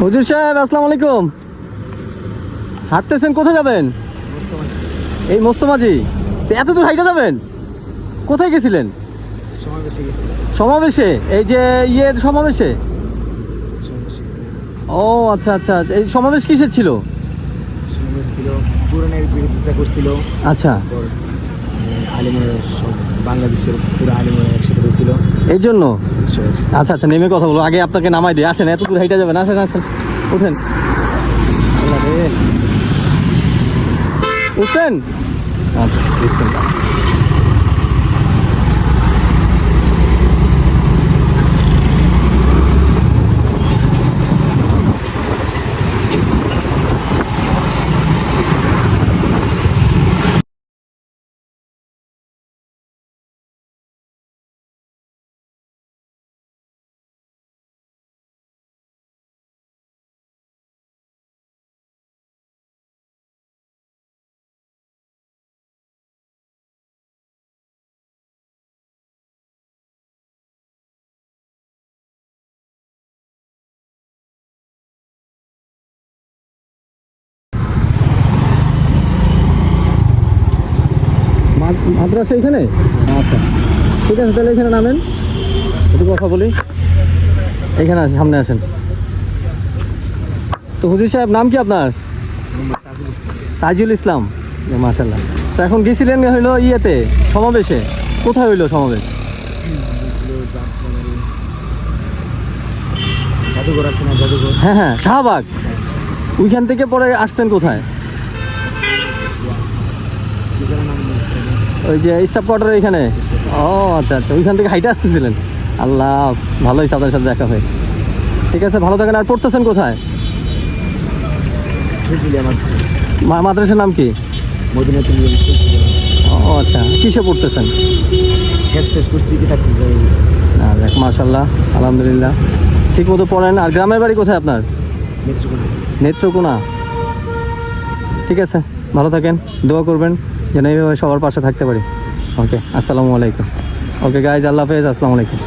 হুজুর সাহেব আসসালামু আলাইকুম। হাঁটতেছেন কোথায় যাবেন? এই মোস্তমাজি এত দূর হাইটে যাবেন? কোথায় গেছিলেন? সমাবেশে এই যে ইয়ের সমাবেশে? ও আচ্ছা আচ্ছা আচ্ছা। এই সমাবেশ কিসের ছিল? সমাবেশ বিরোধিতা করছিল। আচ্ছা। আলিমের বাংলাদেশের পুরো আলিমের একসাথে হয়েছিল। এর জন্য। আচ্ছা আচ্ছা নেমে কথা বলব আগে আপনাকে নামাই দিই। আসেন, এত দূর হাইটা যাবেন। আসেন আসেন। উঠেন। উঠছেন আচ্ছা মাদ্রাসা এখানে? আচ্ছা ঠিক আছে তাহলে এখানে নামেন। একটু কথা বলি। এখানে আসেন সামনে আসেন। তো হুজুর সাহেব নাম কি আপনার? তাজুল ইসলাম। মাশাল্লাহ তো এখন গেছিলেন হইল ইয়েতে সমাবেশে। কোথায় হইল সমাবেশ? হ্যাঁ হ্যাঁ শাহবাগ। ওইখান থেকে পরে আসছেন কোথায় কি যেন নাম বলছে ওই যে স্টাফ কোয়ার্টার এখানে? ও আচ্ছা আচ্ছা। ওইখান থেকে হাইটে আসতেছিলেন? আল্লাহ ভালো হয়েছে আপনার সাথে দেখা হয়ে ঠিক আছে ভালো থাকেন। আর পড়তেছেন কোথায়? মাদ্রাসার নাম কি? ও আচ্ছা। কিসে পড়তেছেন? মাশাল্লাহ আলহামদুলিল্লাহ। ঠিক মতো পড়েন। আর গ্রামের বাড়ি কোথায় আপনার? নেত্রকোনা। ঠিক আছে, ভালো থাকেন, দোয়া করবেন, যেন এইভাবে সবার পাশে থাকতে পারি। ওকে আসসালামু আলাইকুম। ওকে গাইজ আল্লাহ হাফেজ, আসসালামু আলাইকুম।